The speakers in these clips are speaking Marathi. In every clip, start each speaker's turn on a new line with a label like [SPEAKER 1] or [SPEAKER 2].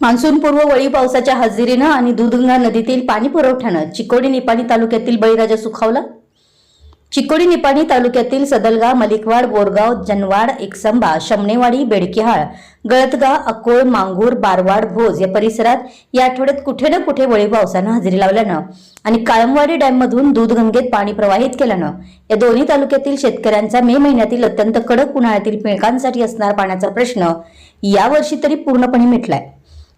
[SPEAKER 1] मान्सूनपूर्व वळी पावसाच्या हजेरीनं आणि दूधगंगा नदीतील पाणी पुरवठ्यानं चिकोडी निपाणी तालुक्यातील बळीराजा सुखावला. चिकोडी निपाणी तालुक्यातील सदलगा मलिकवाड बोरगाव जनवाड एकसंबा शमणेवाडी बेडकिहाळ गळतगा अकोळ मांगूर बारवाड भोज या परिसरात या आठवड्यात कुठे ना कुठे वळी पावसानं हजेरी लावल्यानं आणि काळमवाडी डॅममधून दूधगंगेत पाणी प्रवाहित केल्यानं या दोन्ही तालुक्यातील शेतकऱ्यांचा मे महिन्यातील अत्यंत कडक उन्हाळ्यातील पिळकांसाठी असणारा पाण्याचा प्रश्न यावर्षी तरी पूर्णपणे मिटलाय.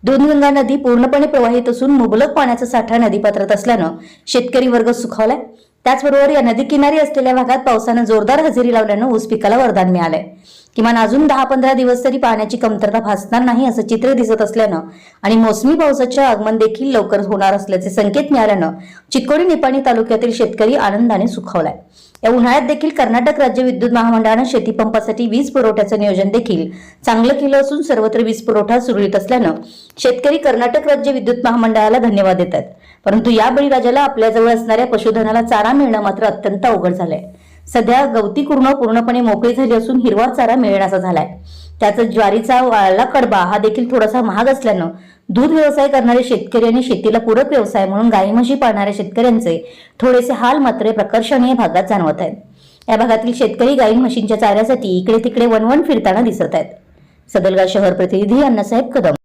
[SPEAKER 1] दूधगंगा नदी पूर्णपणे प्रवाहित असून मुबलक पाण्याचा साठा नदीपात्रात असल्यानं शेतकरी वर्ग सुखावलाय. त्याचबरोबर या नदी किनारी असलेल्या भागात पावसानं जोरदार हजेरी लावल्यानं ऊस पिकाला वरदान मिळालंय. किमान अजून दहा पंधरा दिवस तरी पाण्याची कमतरता भासणार नाही असं चित्र दिसत असल्यानं आणि मोसमी पावसाचे आगमन देखील लवकर होणार असल्याचे संकेत मिळाल्यानं चिकोडी निपाणी तालुक्यातील शेतकरी आनंदाने सुखावलाय. या उन्हाळ्यात देखील कर्नाटक राज्य विद्युत महामंडळानं शेतीपंपासाठी वीज पुरवठ्याचं नियोजन देखील चांगलं केलं असून सर्वत्र वीज पुरवठा सुरळीत असल्यानं शेतकरी कर्नाटक राज्य विद्युत महामंडळाला धन्यवाद देत आहेत परंतु या बळीराजाला आपल्याजवळ असणाऱ्या पशुधनाला चारा मिळणं मात्र अत्यंत अवघड झालंय. सध्या गवती कुर्ण पूर्णपणे मोकळी झाली असून हिरवा चारा मिळण्याचा झालाय. त्याचा ज्वारीचा वाळला कडबा हा देखील थोडासा महाग असल्यानं दूध व्यवसाय करणारे शेतकरी आणि शेतीला पूरक व्यवसाय म्हणून गाई म्हशी पाळणाऱ्या शेतकऱ्यांचे थोडेसे हाल मात्र प्रकर्षणीय भागात जाणवत आहेत. या भागातील शेतकरी गाई म्हशींच्या चाऱ्यासाठी इकडे तिकडे वनवन फिरताना दिसत आहेत. सदलगा शहर प्रतिनिधी अण्णासाहेब कदम.